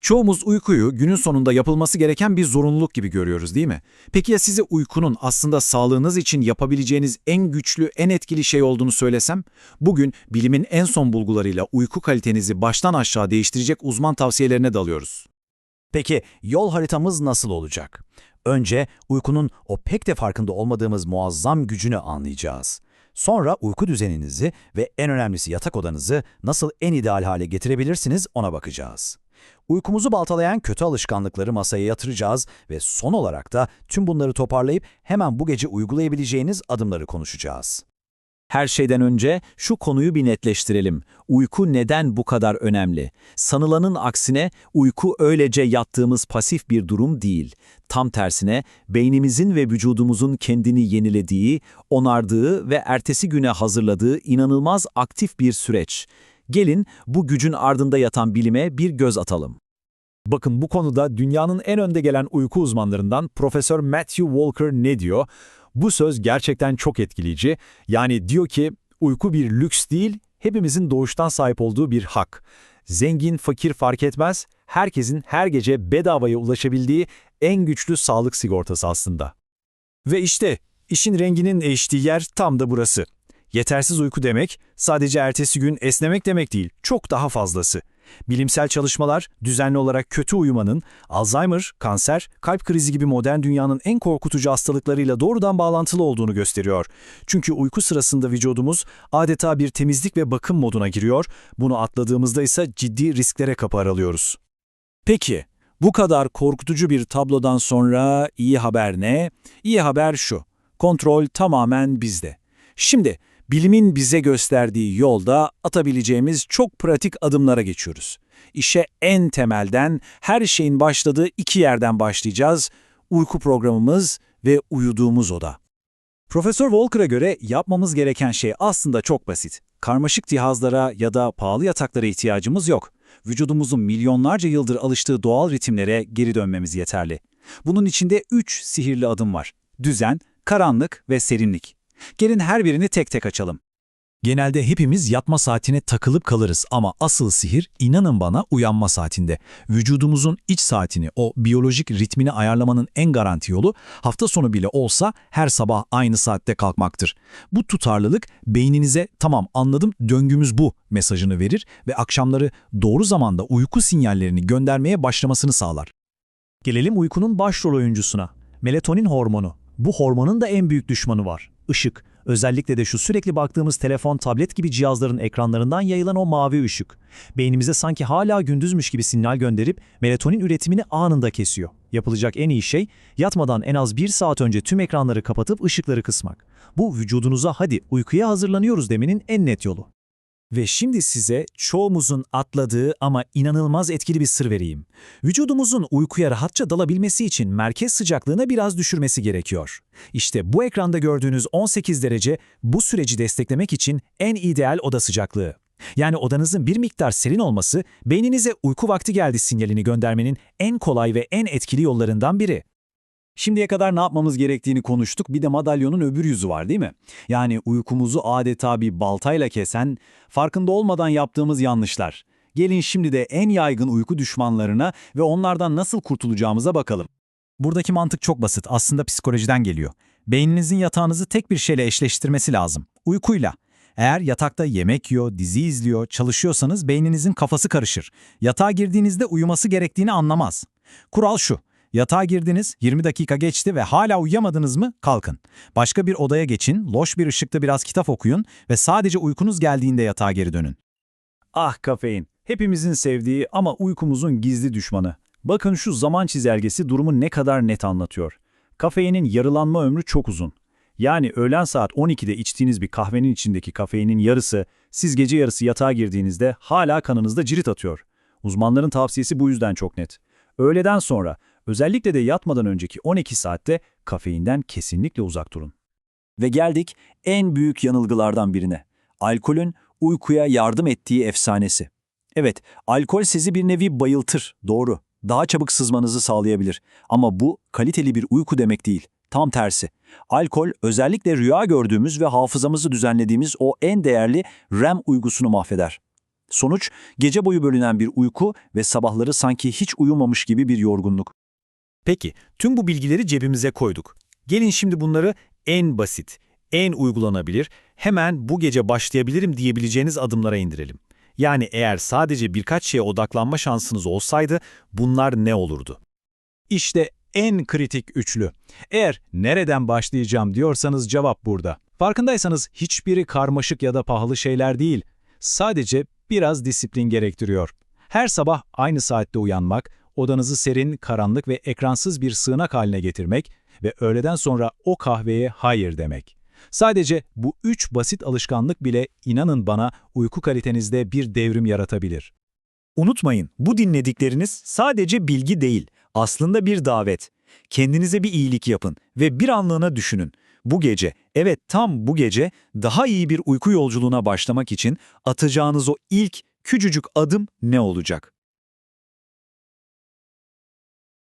Çoğumuz uykuyu günün sonunda yapılması gereken bir zorunluluk gibi görüyoruz değil mi? Peki ya size uykunun aslında sağlığınız için yapabileceğiniz en güçlü, en etkili şey olduğunu söylesem? Bugün bilimin en son bulgularıyla uyku kalitenizi baştan aşağı değiştirecek uzman tavsiyelerine dalıyoruz. Peki yol haritamız nasıl olacak? Önce uykunun o pek de farkında olmadığımız muazzam gücünü anlayacağız. Sonra uyku düzeninizi ve en önemlisi yatak odanızı nasıl en ideal hale getirebilirsiniz ona bakacağız. Uykumuzu baltalayan kötü alışkanlıkları masaya yatıracağız ve son olarak da tüm bunları toparlayıp hemen bu gece uygulayabileceğiniz adımları konuşacağız. Her şeyden önce şu konuyu bir netleştirelim. Uyku neden bu kadar önemli? Sanılanın aksine uyku öylece yattığımız pasif bir durum değil. Tam tersine beynimizin ve vücudumuzun kendini yenilediği, onardığı ve ertesi güne hazırladığı inanılmaz aktif bir süreç. Gelin bu gücün ardında yatan bilime bir göz atalım. Bakın bu konuda dünyanın en önde gelen uyku uzmanlarından Profesör Matthew Walker ne diyor? Bu söz gerçekten çok etkileyici. Yani diyor ki uyku bir lüks değil, hepimizin doğuştan sahip olduğu bir hak. Zengin, fakir fark etmez, herkesin her gece bedavaya ulaşabildiği en güçlü sağlık sigortası aslında. Ve işte işin renginin değiştiği yer tam da burası. Yetersiz uyku demek sadece ertesi gün esnemek demek değil, çok daha fazlası. Bilimsel çalışmalar düzenli olarak kötü uyumanın Alzheimer, kanser, kalp krizi gibi modern dünyanın en korkutucu hastalıklarıyla doğrudan bağlantılı olduğunu gösteriyor. Çünkü uyku sırasında vücudumuz adeta bir temizlik ve bakım moduna giriyor, bunu atladığımızda ise ciddi risklere kapı aralıyoruz. Peki, bu kadar korkutucu bir tablodan sonra iyi haber ne? İyi haber şu, kontrol tamamen bizde. Şimdi, bilimin bize gösterdiği yolda atabileceğimiz çok pratik adımlara geçiyoruz. İşe en temelden, her şeyin başladığı iki yerden başlayacağız. Uyku programımız ve uyuduğumuz oda. Profesör Walker'a göre yapmamız gereken şey aslında çok basit. Karmaşık cihazlara ya da pahalı yataklara ihtiyacımız yok. Vücudumuzun milyonlarca yıldır alıştığı doğal ritimlere geri dönmemiz yeterli. Bunun içinde üç sihirli adım var. Düzen, karanlık ve serinlik. Gelin her birini tek tek açalım. Genelde hepimiz yatma saatine takılıp kalırız ama asıl sihir inanın bana uyanma saatinde. Vücudumuzun iç saatini, o biyolojik ritmini ayarlamanın en garanti yolu hafta sonu bile olsa her sabah aynı saatte kalkmaktır. Bu tutarlılık beyninize tamam anladım döngümüz bu mesajını verir ve akşamları doğru zamanda uyku sinyallerini göndermeye başlamasını sağlar. Gelelim uykunun başrol oyuncusuna. Melatonin hormonu. Bu hormonun da en büyük düşmanı var. Işık. Özellikle de şu sürekli baktığımız telefon, tablet gibi cihazların ekranlarından yayılan o mavi ışık. Beynimize sanki hala gündüzmüş gibi sinyal gönderip melatonin üretimini anında kesiyor. Yapılacak en iyi şey yatmadan en az bir saat önce tüm ekranları kapatıp ışıkları kısmak. Bu vücudunuza hadi uykuya hazırlanıyoruz demenin en net yolu. Ve şimdi size çoğumuzun atladığı ama inanılmaz etkili bir sır vereyim. Vücudumuzun uykuya rahatça dalabilmesi için merkez sıcaklığına biraz düşürmesi gerekiyor. İşte bu ekranda gördüğünüz 18 derece bu süreci desteklemek için en ideal oda sıcaklığı. Yani odanızın bir miktar serin olması beyninize uyku vakti geldi sinyalini göndermenin en kolay ve en etkili yollarından biri. Şimdiye kadar ne yapmamız gerektiğini konuştuk. Bir de madalyonun öbür yüzü var değil mi? Yani uykumuzu adeta bir baltayla kesen, farkında olmadan yaptığımız yanlışlar. Gelin şimdi de en yaygın uyku düşmanlarına ve onlardan nasıl kurtulacağımıza bakalım. Buradaki mantık çok basit. Aslında psikolojiden geliyor. Beyninizin yatağınızı tek bir şeyle eşleştirmesi lazım. Uykuyla. Eğer yatakta yemek yiyor, dizi izliyor, çalışıyorsanız beyninizin kafası karışır. Yatağa girdiğinizde uyuması gerektiğini anlamaz. Kural şu. Yatağa girdiniz, 20 dakika geçti ve hala uyuyamadınız mı? Kalkın. Başka bir odaya geçin, loş bir ışıkta biraz kitap okuyun ve sadece uykunuz geldiğinde yatağa geri dönün. Ah kafein, hepimizin sevdiği ama uykumuzun gizli düşmanı. Bakın şu zaman çizelgesi durumu ne kadar net anlatıyor. Kafeinin yarılanma ömrü çok uzun. Yani öğlen saat 12'de içtiğiniz bir kahvenin içindeki kafeinin yarısı, siz gece yarısı yatağa girdiğinizde hala kanınızda cirit atıyor. Uzmanların tavsiyesi bu yüzden çok net. Öğleden sonra Özellikle de yatmadan önceki 12 saatte kafeinden kesinlikle uzak durun. Ve geldik en büyük yanılgılardan birine. Alkolün uykuya yardım ettiği efsanesi. Evet, alkol sizi bir nevi bayıltır, doğru. Daha çabuk sızmanızı sağlayabilir. Ama bu kaliteli bir uyku demek değil. Tam tersi. Alkol özellikle rüya gördüğümüz ve hafızamızı düzenlediğimiz o en değerli REM uygusunu mahveder. Sonuç, gece boyu bölünen bir uyku ve sabahları sanki hiç uyumamış gibi bir yorgunluk. Peki, tüm bu bilgileri cebimize koyduk. Gelin şimdi bunları en basit, en uygulanabilir, hemen bu gece başlayabilirim diyebileceğiniz adımlara indirelim. Yani eğer sadece birkaç şeye odaklanma şansınız olsaydı bunlar ne olurdu? İşte en kritik üçlü. Eğer nereden başlayacağım diyorsanız cevap burada. Farkındaysanız hiçbiri karmaşık ya da pahalı şeyler değil. Sadece biraz disiplin gerektiriyor. Her sabah aynı saatte uyanmak, odanızı serin, karanlık ve ekransız bir sığınak haline getirmek ve öğleden sonra o kahveye hayır demek. Sadece bu üç basit alışkanlık bile inanın bana uyku kalitenizde bir devrim yaratabilir. Unutmayın, bu dinledikleriniz sadece bilgi değil, aslında bir davet. Kendinize bir iyilik yapın ve bir anlığına düşünün. Bu gece, evet tam bu gece daha iyi bir uyku yolculuğuna başlamak için atacağınız o ilk küçücük adım ne olacak?